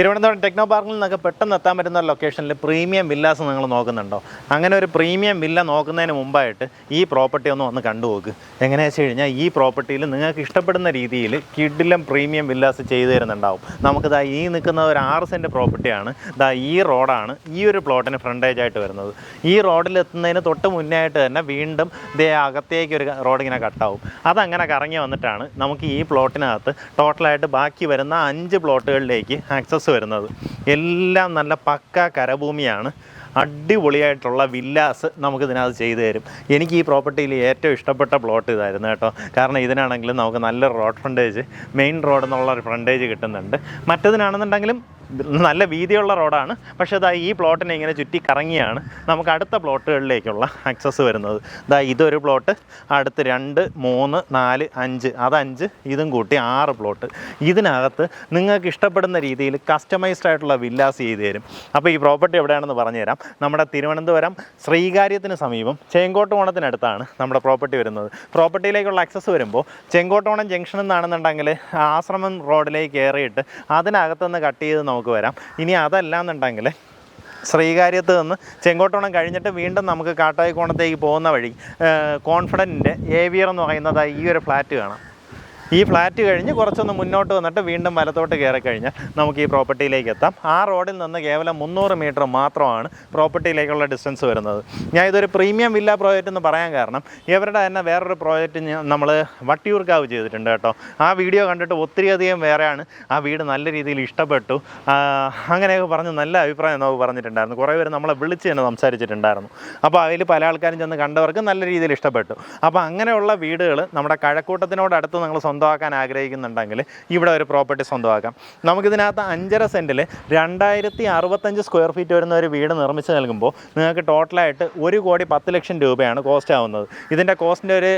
Thiruvananthapuram techno പാർക്കിൽ നിന്നൊക്കെ പെട്ടെന്ന് എത്താൻ പറ്റുന്ന ലൊക്കേഷനിൽ പ്രീമിയം വില്ലാസ് നിങ്ങൾ നോക്കുന്നുണ്ടോ? അങ്ങനെ ഒരു പ്രീമിയം വില്ല നോക്കുന്നതിന് മുമ്പായിട്ട് ഈ പ്രോപ്പർട്ടി ഒന്ന് വന്ന് കണ്ടുപോക്ക്. എങ്ങനെയാണെന്ന് വെച്ച് കഴിഞ്ഞാൽ ഈ പ്രോപ്പർട്ടിയിൽ നിങ്ങൾക്ക് ഇഷ്ടപ്പെടുന്ന രീതിയിൽ കിഡിലും പ്രീമിയം വില്ലാസ് ചെയ്തു തരുന്നുണ്ടാവും. നമുക്ക് ദാ ഈ നിൽക്കുന്ന ഒരു ആറ് സെന്റ് പ്രോപ്പർട്ടിയാണ്. ദാ ഈ റോഡാണ് ഈ ഒരു പ്ലോട്ടിന് ഫ്രണ്ടേജ് ആയിട്ട് വരുന്നത്. ഈ റോഡിൽ എത്തുന്നതിന് തൊട്ട് മുന്നേ ആയിട്ട് തന്നെ വീണ്ടും ദേ അകത്തേക്ക് ഒരു റോഡ് ഇങ്ങനെ കട്ടാവും. അതങ്ങനെ കറങ്ങി വന്നിട്ടാണ് നമുക്ക് ഈ പ്ലോട്ടിനകത്ത് ടോട്ടലായിട്ട് ബാക്കി വരുന്ന അഞ്ച് പ്ലോട്ടുകളിലേക്ക് ആക്സസ് വരുന്നത്. എല്ലാം നല്ല പക്ക കരഭൂമിയാണ്. അടിപൊളിയായിട്ടുള്ള വില്ലാസ് നമുക്ക് ഇതിനകത്ത് ചെയ്തു തരും. എനിക്ക് ഈ പ്രോപ്പർട്ടിയിൽ ഏറ്റവും ഇഷ്ടപ്പെട്ട പ്ലോട്ട് ഇതായിരുന്നു കേട്ടോ. കാരണം ഇതിനാണെങ്കിലും നമുക്ക് നല്ല റോഡ് ഫ്രണ്ടേജ് മെയിൻ റോഡ് എന്നുള്ള ഒരു ഫ്രണ്ടേജ് കിട്ടുന്നുണ്ട്. മറ്റതിനാണെന്നുണ്ടെങ്കിലും നല്ല വീതിയുള്ള റോഡാണ്. പക്ഷേ ഇതാ ഈ പ്ലോട്ടിനെ ഇങ്ങനെ ചുറ്റി കറങ്ങിയാണ് നമുക്ക് അടുത്ത പ്ലോട്ടുകളിലേക്കുള്ള ആക്സസ് വരുന്നത്. ഇതാ ഇതൊരു പ്ലോട്ട് അടുത്ത് രണ്ട് മൂന്ന് നാല് അഞ്ച് അത് അഞ്ച് ഇതും കൂട്ടി ആറ് പ്ലോട്ട്. ഇതിനകത്ത് നിങ്ങൾക്ക് ഇഷ്ടപ്പെടുന്ന രീതിയിൽ കസ്റ്റമൈസ്ഡ് ആയിട്ടുള്ള വില്ലാസ് ചെയ്തു തരും. അപ്പോൾ ഈ പ്രോപ്പർട്ടി എവിടെയാണെന്ന് പറഞ്ഞുതരാം നമ്മുടെ തിരുവനന്തപുരം ശ്രീകാര്യത്തിന് സമീപം ചെങ്കോട്ടോണത്തിനടുത്താണ് നമ്മുടെ പ്രോപ്പർട്ടി വരുന്നത്. പ്രോപ്പർട്ടിയിലേക്കുള്ള ആക്സസ് വരുമ്പോൾ ചെങ്കോട്ടോണം ജംഗ്ഷൻ എന്നാണെന്നുണ്ടെങ്കിൽ ആശ്രമം റോഡിലേക്ക് കയറിയിട്ട് അതിനകത്തുനിന്ന് കട്ട് ചെയ്ത് നമുക്ക് വരാം. ഇനി അതല്ല എന്നുണ്ടെങ്കിൽ ശ്രീകാര്യത്ത് നിന്ന് ചെങ്കോട്ടോണം കഴിഞ്ഞിട്ട് വീണ്ടും നമുക്ക് കാട്ടായിക്കോണത്തേക്ക് പോകുന്ന വഴി കോൺഫിഡന്റിന്റെ ഏവിയർ എന്ന് പറയുന്നത് ഈ ഒരു ഫ്ലാറ്റ് കാണാം. ഈ ഫ്ലാറ്റ് കഴിഞ്ഞ് കുറച്ചൊന്ന് മുന്നോട്ട് വന്നിട്ട് വീണ്ടും വലത്തോട്ട് കയറി കഴിഞ്ഞാൽ നമുക്ക് ഈ പ്രോപ്പർട്ടിയിലേക്ക് എത്താം. ആ റോഡിൽ നിന്ന് കേവലം മുന്നൂറ് മീറ്റർ മാത്രമാണ് പ്രോപ്പർട്ടിയിലേക്കുള്ള ഡിസ്റ്റൻസ് വരുന്നത്. ഞാൻ ഇതൊരു പ്രീമിയം വില്ല പ്രോജക്റ്റ് എന്ന് പറയാൻ കാരണം ഇവരുടെ തന്നെ വേറൊരു പ്രോജക്റ്റ് നമ്മൾ വട്ടിയൂർക്കാവ് ചെയ്തിട്ടുണ്ട് കേട്ടോ. ആ വീഡിയോ കണ്ടിട്ട് ഒത്തിരിയധികം വേറെയാണ് ആ വീട് നല്ല രീതിയിൽ ഇഷ്ടപ്പെട്ടു. അങ്ങനെയൊക്കെ പറഞ്ഞ് നല്ല അഭിപ്രായം നമുക്ക് പറഞ്ഞിട്ടുണ്ടായിരുന്നു. കുറേ പേര് നമ്മളെ വിളിച്ച് തന്നെ സംസാരിച്ചിട്ടുണ്ടായിരുന്നു. അപ്പോൾ അതിൽ പല ആൾക്കാരും ചെന്ന് കണ്ടവർക്ക് നല്ല രീതിയിൽ ഇഷ്ടപ്പെട്ടു. അപ്പോൾ അങ്ങനെയുള്ള വീടുകൾ നമ്മുടെ കഴക്കൂട്ടത്തിനോട് അടുത്ത് നിങ്ങൾ സ്വന്തമാക്കാൻ ആഗ്രഹിക്കുന്നുണ്ടെങ്കിൽ ഇവിടെ ഒരു പ്രോപ്പർട്ടി സ്വന്തമാക്കാം. നമുക്കിതിനകത്ത് അഞ്ചര സെന്റിൽ രണ്ടായിരത്തി അറുപത്തഞ്ച് സ്ക്വയർ ഫീറ്റ് വരുന്ന ഒരു വീട് നിർമ്മിച്ച് നൽകുമ്പോൾ നിങ്ങൾക്ക് ടോട്ടലായിട്ട് ഒരു കോടി പത്ത് ലക്ഷം രൂപയാണ് കോസ്റ്റ് ആവുന്നത്. ഇതിന്റെ കോസ്റ്റിന്റെ ഒരു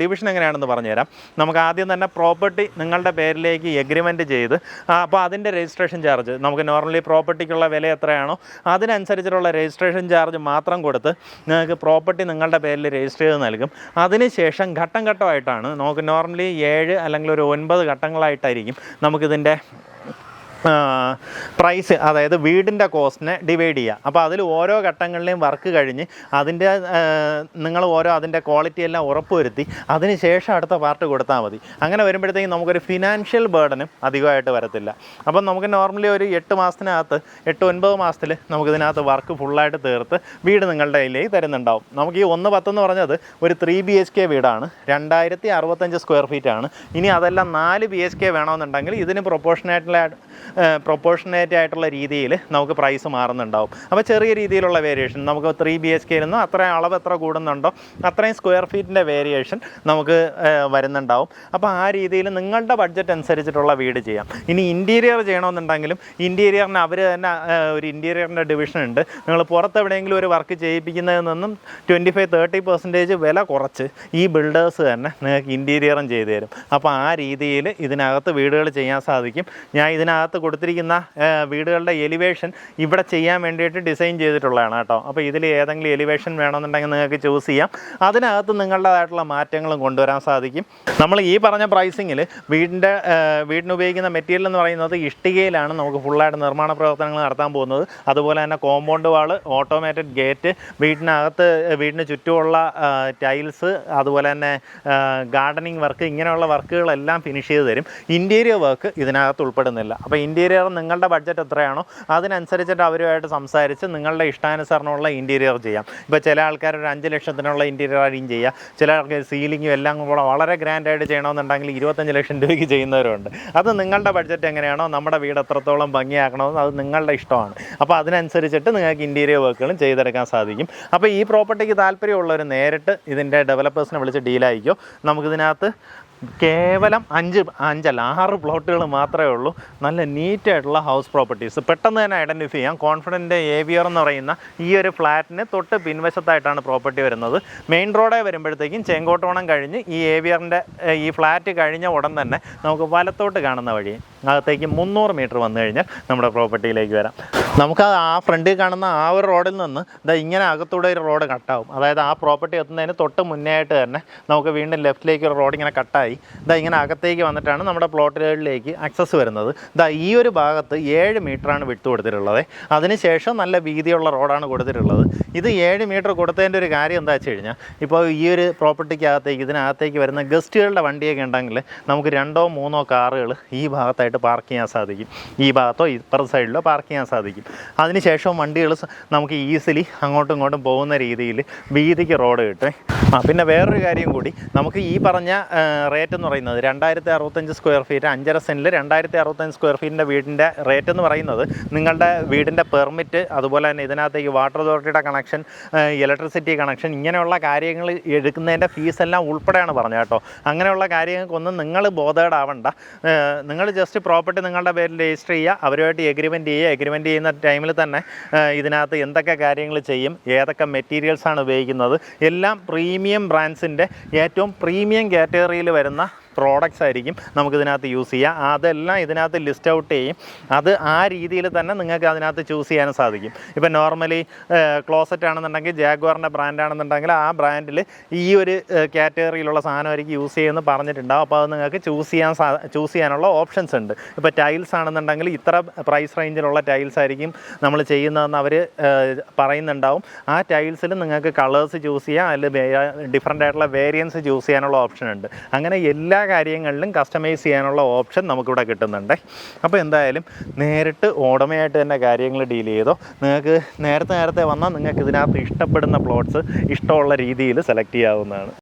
ഡിവിഷൻ എങ്ങനെയാണെന്ന് പറഞ്ഞുതരാം. നമുക്ക് ആദ്യം തന്നെ പ്രോപ്പർട്ടി നിങ്ങളുടെ പേരിലേക്ക് എഗ്രിമെന്റ് ചെയ്ത് അപ്പോൾ അതിന്റെ രജിസ്ട്രേഷൻ ചാർജ് നമുക്ക് നോർമലി പ്രോപ്പർട്ടിക്കുള്ള വില എത്രയാണോ അതിനനുസരിച്ചിട്ടുള്ള രജിസ്ട്രേഷൻ ചാർജ് മാത്രം കൊടുത്ത് നിങ്ങൾക്ക് പ്രോപ്പർട്ടി നിങ്ങളുടെ പേരിൽ രജിസ്റ്റർ ചെയ്ത് നൽകും. അതിനുശേഷം ഘട്ടം ഘട്ടമായിട്ടാണ് നമുക്ക് നോർമലി അല്ലെങ്കിൽ ഒരു ഒൻപത് ഘട്ടങ്ങളായിട്ടായിരിക്കും നമുക്കിതിന്റെ പ്രൈസ് അതായത് വീടിന്റെ കോസ്റ്റിനെ ഡിവൈഡ് ചെയ്യുക. അപ്പോൾ അതിൽ ഓരോ ഘട്ടങ്ങളിലെയും വർക്ക് കഴിഞ്ഞ് അതിന്റെ നിങ്ങൾ ഓരോ അതിന്റെ ക്വാളിറ്റി എല്ലാം ഉറപ്പുവരുത്തി അതിന് ശേഷം അടുത്ത പാർട്ട് കൊടുത്താൽ മതി. അങ്ങനെ വരുമ്പോഴത്തേക്കും നമുക്കൊരു ഫിനാൻഷ്യൽ ബേർഡനും അധികമായിട്ട് വരത്തില്ല. അപ്പം നമുക്ക് നോർമലി ഒരു എട്ട് മാസത്തിനകത്ത് എട്ട് ഒൻപത് മാസത്തിൽ നമുക്കിതിനകത്ത് വർക്ക് ഫുള്ളായിട്ട് തീർത്ത് വീട് നിങ്ങളുടെ കയ്യിലേക്ക് തരുന്നുണ്ടാവും. നമുക്ക് ഈ ഒന്ന് പത്തെന്ന് പറഞ്ഞത് ഒരു ത്രീ ബി എച്ച് കെ വീടാണ്. രണ്ടായിരത്തി അറുപത്തഞ്ച് സ്ക്വയർ ഫീറ്റ് ആണ്. ഇനി അതെല്ലാം നാല് ബി എച്ച് കെ വേണമെന്നുണ്ടെങ്കിൽ ഇതിന് പ്രൊപ്പോർഷനേറ്റുള്ള പ്രൊപ്പോർഷനേറ്റ് ആയിട്ടുള്ള രീതിയിൽ നമുക്ക് പ്രൈസ് മാറുന്നുണ്ടാവും. അപ്പോൾ ചെറിയ രീതിയിലുള്ള വേരിയേഷൻ നമുക്ക് ത്രീ ബി എച്ച് കെയിൽ നിന്ന് അത്രയും അളവ് എത്ര കൂടുന്നുണ്ടോ അത്രയും സ്ക്വയർ ഫീറ്റിന്റെ വേരിയേഷൻ നമുക്ക് വരുന്നുണ്ടാവും. അപ്പോൾ ആ രീതിയിൽ നിങ്ങളുടെ ബഡ്ജറ്റ് അനുസരിച്ചിട്ടുള്ള വീട് ചെയ്യാം. ഇനി ഇന്റീരിയർ ചെയ്യണമെന്നുണ്ടെങ്കിലും ഇന്റീരിയറിന് അവർ തന്നെ ഒരു ഇന്റീരിയറിന്റെ ഡിവിഷൻ ഉണ്ട്. നിങ്ങൾ പുറത്ത് എവിടെയെങ്കിലും ഒരു വർക്ക് ചെയ്യിപ്പിക്കുന്നതിൽ നിന്നും ട്വന്റി ഫൈവ് തേർട്ടി പെർസെന്റേജ് വില കുറച്ച് ഈ ബിൽഡേഴ്സ് തന്നെ നിങ്ങൾക്ക് ഇന്റീരിയറും ചെയ്തു തരും. അപ്പോൾ ആ രീതിയിൽ ഇതിനകത്ത് വീടുകൾ ചെയ്യാൻ സാധിക്കും. ഞാൻ ഇതിനകത്ത് കൊടുത്തിരിക്കുന്ന വീടുകളുടെ എലിവേഷൻ ഇവിടെ ചെയ്യാൻ വേണ്ടിയിട്ട് ഡിസൈൻ ചെയ്തിട്ടുള്ളതാണ് കേട്ടോ. അപ്പോൾ ഇതിൽ ഏതെങ്കിലും എലിവേഷൻ വേണമെന്നുണ്ടെങ്കിൽ നിങ്ങൾക്ക് ചൂസ് ചെയ്യാം. അതിനകത്ത് നിങ്ങളുടേതായിട്ടുള്ള മാറ്റങ്ങളും കൊണ്ടുവരാൻ സാധിക്കും. നമ്മൾ ഈ പറഞ്ഞ പ്രൈസിങ്ങിൽ വീടിന്റെ വീടിനുപയോഗിക്കുന്ന മെറ്റീരിയൽ എന്ന് പറയുന്നത് ഇഷ്ടികയിലാണ് നമുക്ക് ഫുള്ളായിട്ട് നിർമ്മാണ പ്രവർത്തനങ്ങൾ നടത്താൻ പോകുന്നത്. അതുപോലെ തന്നെ കോമ്പൗണ്ട് വാൾ ഓട്ടോമേറ്റഡ് ഗേറ്റ് വീടിനകത്ത് വീടിന് ചുറ്റുമുള്ള ടൈൽസ് അതുപോലെ തന്നെ ഗാർഡനിങ് വർക്ക് ഇങ്ങനെയുള്ള വർക്കുകളെല്ലാം ഫിനിഷ് ചെയ്ത് തരും. ഇന്റീരിയർ വർക്ക് ഇതിനകത്ത് ഉൾപ്പെടുന്നില്ല. അപ്പോൾ ഇന്റീരിയർ നിങ്ങളുടെ ബഡ്ജറ്റ് എത്രയാണോ അതിനനുസരിച്ചിട്ട് അവരുമായിട്ട് സംസാരിച്ച് നിങ്ങളുടെ ഇഷ്ടാനുസരണമുള്ള ഇന്റീരിയർ ചെയ്യാം. ഇപ്പോൾ ചില ആൾക്കാർ ഒരു അഞ്ച് ലക്ഷത്തിനുള്ള ഇന്റീരിയർ ആയിരിക്കും ചെയ്യുക ചില ആൾക്കാർ സീലിങ്ങും എല്ലാം കൂടെ വളരെ ഗ്രാൻഡായിട്ട് ചെയ്യണമെന്നുണ്ടെങ്കിൽ ഇരുപത്തഞ്ച് ലക്ഷം രൂപയ്ക്ക് ചെയ്യുന്നവരുണ്ട്. അത് നിങ്ങളുടെ ബഡ്ജറ്റ് എങ്ങനെയാണോ നമ്മുടെ വീട് എത്രത്തോളം ഭംഗിയാക്കണമെന്ന് അത് നിങ്ങളുടെ ഇഷ്ടമാണ്. അപ്പോൾ അതിനനുസരിച്ചിട്ട് നിങ്ങൾക്ക് ഇന്റീരിയർ വർക്കുകളും ചെയ്തെടുക്കാൻ സാധിക്കും. അപ്പോൾ ഈ പ്രോപ്പർട്ടിക്ക് താല്പര്യമുള്ളവർ നേരിട്ട് ഇതിന്റെ ഡെവലപ്പേഴ്സിനെ വിളിച്ച് ഡീലായിരിക്കും നമുക്കിതിനകത്ത് കേവലം അഞ്ച് അഞ്ചല്ല ആറ് പ്ലോട്ടുകൾ മാത്രമേ ഉള്ളൂ. നല്ല നീറ്റായിട്ടുള്ള ഹൗസ് പ്രോപ്പർട്ടീസ് പെട്ടെന്ന് തന്നെ ഐഡന്റിഫൈ ചെയ്യാം. കോൺഫിഡന്റ് ഏവിയർ എന്ന് പറയുന്ന ഈ ഒരു ഫ്ലാറ്റിന് തൊട്ട് പിൻവശത്തായിട്ടാണ് പ്രോപ്പർട്ടി വരുന്നത്. മെയിൻ റോഡേ വരുമ്പോഴത്തേക്കും ചെങ്കോട്ടോണം കഴിഞ്ഞ് ഈ ഏവിയറിന്റെ ഈ ഫ്ലാറ്റ് കഴിഞ്ഞ ഉടൻ തന്നെ നമുക്ക് വലത്തോട്ട് കാണുന്ന വഴി അകത്തേക്ക് മുന്നൂറ് മീറ്റർ വന്നു കഴിഞ്ഞാൽ നമ്മുടെ പ്രോപ്പർട്ടിയിലേക്ക് വരാം. നമുക്ക് ആ- ഫ്രണ്ടിൽ കാണുന്ന ആ ഒരു റോഡിൽ നിന്ന് ഇതാ ഇങ്ങനെ അകത്തൂടെ ഒരു റോഡ് കട്ടാവും അതായത് ആ പ്രോപ്പർട്ടി എത്തുന്നതിന് തൊട്ട് മുന്നേ ആയിട്ട് തന്നെ നമുക്ക് വീണ്ടും ലെഫ്റ്റിലേക്ക് ഒരു റോഡ് ഇങ്ങനെ കട്ടായി ഇതാ ഇങ്ങനെ അകത്തേക്ക് വന്നിട്ടാണ് നമ്മുടെ പ്ലോട്ടുകളിലേക്ക് ആക്സസ് വരുന്നത്. ഇതാ ഈ ഒരു ഭാഗത്ത് ഏഴ് മീറ്ററാണ് വിട്ടു കൊടുത്തിട്ടുള്ളത്. അതിനുശേഷം നല്ല വീതിയുള്ള റോഡാണ് കൊടുത്തിട്ടുള്ളത്. ഇത് ഏഴ് മീറ്റർ കൊടുത്തതിന്റെ ഒരു കാര്യം എന്താ വെച്ച് കഴിഞ്ഞാൽ ഇപ്പോൾ ഈ ഒരു പ്രോപ്പർട്ടിക്കകത്തേക്ക് ഇതിനകത്തേക്ക് വരുന്ന ഗസ്റ്റുകളുടെ വണ്ടിയൊക്കെ ഉണ്ടെങ്കിൽ നമുക്ക് രണ്ടോ മൂന്നോ കാറുകൾ ഈ ഭാഗത്തായിട്ട് പാർക്ക് ചെയ്യാൻ സാധിക്കും. ഈ ഭാഗത്തോ ഇപ്പുറത്തെ സൈഡിലോ പാർക്ക് ചെയ്യാൻ സാധിക്കും. അതിനുശേഷം വണ്ടികൾ നമുക്ക് ഈസിലി അങ്ങോട്ടും ഇങ്ങോട്ടും പോകുന്ന രീതിയിൽ വീതിക്ക് റോഡ് കിട്ടും. ആ പിന്നെ വേറൊരു കാര്യം കൂടി നമുക്ക് ഈ പറഞ്ഞ റേറ്റ് എന്ന് പറയുന്നത് രണ്ടായിരത്തി അറുപത്തഞ്ച് സ്ക്വയർ ഫീറ്റ് അഞ്ചര സെന്റിൽ രണ്ടായിരത്തി അറുപത്തഞ്ച് സ്ക്വയർ ഫീറ്റിന്റെ വീടിന്റെ റേറ്റ് എന്ന് പറയുന്നത് നിങ്ങളുടെ വീടിന്റെ പെർമിറ്റ് അതുപോലെ തന്നെ ഇതിനകത്തേക്ക് വാട്ടർ അതോറിറ്റിയുടെ കണക്ഷൻ ഇലക്ട്രിസിറ്റി കണക്ഷൻ ഇങ്ങനെയുള്ള കാര്യങ്ങൾ എടുക്കുന്നതിന്റെ ഫീസ് എല്ലാം ഉൾപ്പെടെയാണ് പറഞ്ഞത് കേട്ടോ. അങ്ങനെയുള്ള കാര്യങ്ങൾക്കൊന്നും നിങ്ങൾ ബോധേഡാവണ്ട നിങ്ങൾ ജസ്റ്റ് പ്രോപ്പർട്ടി നിങ്ങളുടെ പേരിൽ രജിസ്റ്റർ ചെയ്യുക അവരുമായിട്ട് എഗ്രിമെന്റ് ചെയ്യുക എഗ്രിമെന്റ് ചെയ്യുന്ന ടൈമിൽ തന്നെ ഇതിനകത്ത് എന്തൊക്കെ കാര്യങ്ങൾ ചെയ്യും ഏതൊക്കെ മെറ്റീരിയൽസാണ് ഉപയോഗിക്കുന്നത് എല്ലാം പ്രീമിയം ബ്രാൻഡ്സിന്റെ ഏറ്റവും പ്രീമിയം കാറ്റഗറിയിൽ വരുന്ന പ്രോഡക്റ്റ്സ് ആയിരിക്കും നമുക്കിതിനകത്ത് യൂസ് ചെയ്യാം. അതെല്ലാം ഇതിനകത്ത് ലിസ്റ്റ് ഔട്ട് ചെയ്യും. അത് ആ രീതിയിൽ തന്നെ നിങ്ങൾക്ക് അതിനകത്ത് ചൂസ് ചെയ്യാനും സാധിക്കും. ഇപ്പം നോർമലി ക്ലോസറ്റ് ആണെന്നുണ്ടെങ്കിൽ ജാഗ്വാറിന്റെ ബ്രാൻഡ് ആണെന്നുണ്ടെങ്കിൽ ആ ബ്രാൻഡിൽ ഈ ഒരു കാറ്റഗറിയിലുള്ള സാധനമായിരിക്കും യൂസ് ചെയ്യുമെന്ന് പറഞ്ഞിട്ടുണ്ടാവും. അപ്പോൾ അത് നിങ്ങൾക്ക് ചൂസ് ചെയ്യാൻ ചൂസ് ചെയ്യാനുള്ള ഓപ്ഷൻസ് ഉണ്ട്. ഇപ്പോൾ ടൈൽസ് ആണെന്നുണ്ടെങ്കിൽ ഇത്ര പ്രൈസ് റേഞ്ചിലുള്ള ടൈൽസ് ആയിരിക്കും നമ്മൾ ചെയ്യുന്നതെന്ന് അവർ പറയുന്നുണ്ടാവും. ആ ടൈൽസിൽ നിങ്ങൾക്ക് കളേഴ്സ് ചൂസ് ചെയ്യാം. അല്ലെങ്കിൽ ഡിഫറെന്റ് ആയിട്ടുള്ള വേരിയൻസ് ചൂസ് ചെയ്യാനുള്ള ഓപ്ഷൻ ഉണ്ട്. അങ്ങനെ എല്ലാ കാര്യങ്ങളിലും കസ്റ്റമൈസ് ചെയ്യാനുള്ള ഓപ്ഷൻ നമുക്കിവിടെ കിട്ടുന്നുണ്ട്. അപ്പോൾ എന്തായാലും നേരിട്ട് ഓടമയായിട്ട് തന്നെ കാര്യങ്ങൾ ഡീൽ ചെയ്തോ നിങ്ങൾക്ക് നേരത്തെ നേരത്തെ വന്നാൽ നിങ്ങൾക്ക് ഇതിനകത്ത് ഇഷ്ടപ്പെടുന്ന പ്ലോട്ട്സ് ഇഷ്ടമുള്ള രീതിയിൽ സെലക്ട് ചെയ്യാവുന്നതാണ്.